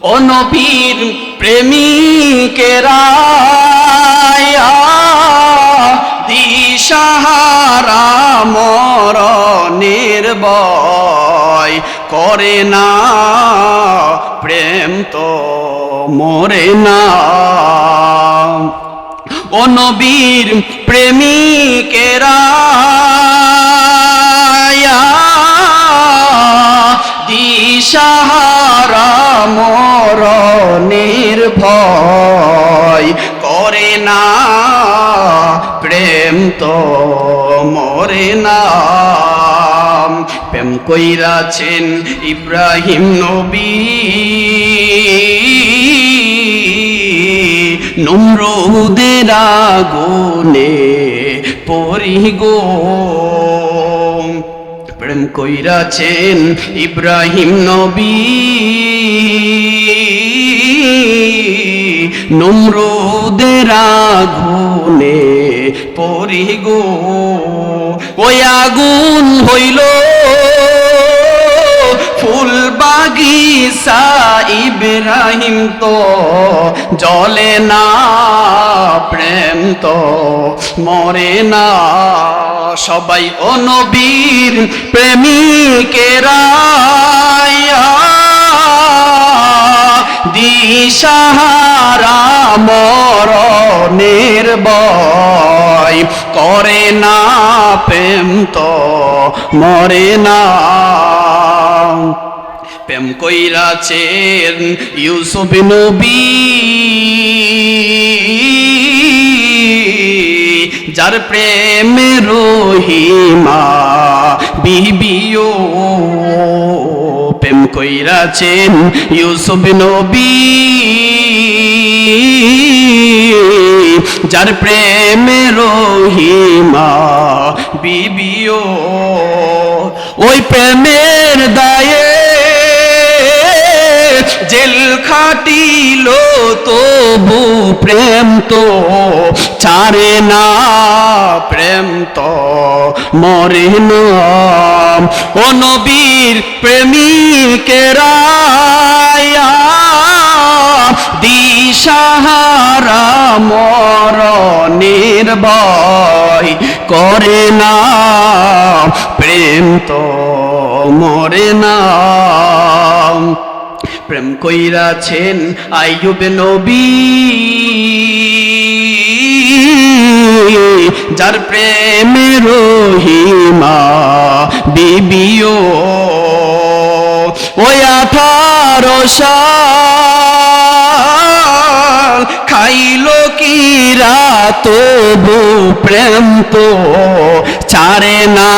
ও নবীর প্রেমিকেরা দিশাহারা মর নির্বয় করে না। প্রেম তো মরে না। ও নবীর প্রেমিকেরা তো মরে না প্রেম কইরাছেন ইব্রাহিম নবী। নম্রদের আগুনে পরি গো। প্রেম কইরাছেন ইব্রাহিম নবী। নম্রদের আগুনে পরি গো। ওই আগুন হইল ফুল বাগিসা ইব্রাহিম তো। জলে না প্রেম তো, মরে না। সবাই ও নবীর প্রেমিকেরা নির্বয় করে না প্রেম তো মরে না। প্রেম কইরা কইরাছেন ইউসুফ নবী, যার প্রেমে রহিমা বিবিও। প্রেম কইরা কইরাছেন ইউসুফ নবী যার প্রেমে রহিমা, বিবিও। ওই প্রেমের দায়ে জেল খাটিল তবু প্রেম তো ছাড়ে না প্রেম তো, মরে না। ও নবীর প্রেমিকেরা নির্ভয় করে না। প্রেম তো মরে না। প্রেম কইরাছেন আইয়ুব নবী। যার প্রেমে রহিমা বিবিও। ওই আঠারো সাল খাইল তবু প্রেম তো ছাড়ে না।